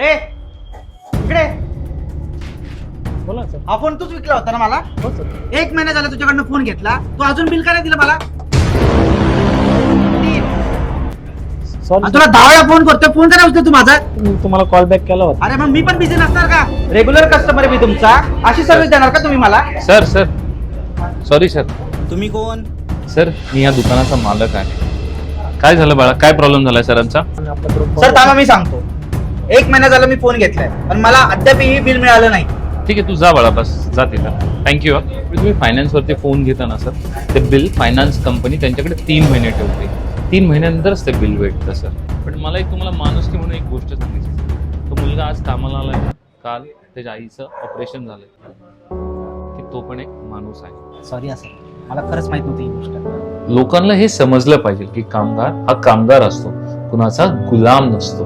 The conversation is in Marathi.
ए इकडे. बोला सर. हा फोन तूच विकला होता ना मला? हो सर. एक महिना झाला तुझ्याकडनं फोन घेतला. तू अजून बिल का नाही दिलं मला? तीन. सॉरी आणि तुला दहा वेळा फोन करतोय. फोन करा उचलतो तू माझा. मी तुम्हाला कॉल बॅक केला होता. अरे मग मी पण बिझी नसणार का? रेग्युलर कस्टमर आहे मी तुमचा. अशी सर्व्हिस देणार का तुम्ही मला? सर सर सॉरी सर तुम्ही कोण? सर मी या दुकानाचा मालक आहे. काय झालं बाळा? काय प्रॉब्लेम झालाय सरांचा? सर थांबा मी सांगतो. एक महिना झाला मी फोन घेतलाय. पण मला अद्यापही बिल मिळालं नाही. ठीक आहे तू जा बाळा बस. जा तिथं. थँक्यू तुम्ही फायनान्सवरती फोन घेता ना सर ते बिल फायनान्स कंपनी त्यांच्याकडे तीन महिने ठेवते. तीन महिन्यानंतरच ते बिल भेटतं सर पण मला एक तुम्हाला माणुसकी म्हणून एक गोष्ट सांगायची तो मुलगा आज कामाला आलाय ना, काल त्याच्या आईचं ऑपरेशन झालंय. की तो पण एक माणूस आहे. सॉरी असं मला खरंच माहीत नव्हती ही गोष्ट. लोकांना हे समजलं पाहिजे की कामगार हा कामगार असतो. कुणाचा गुलाम नसतो.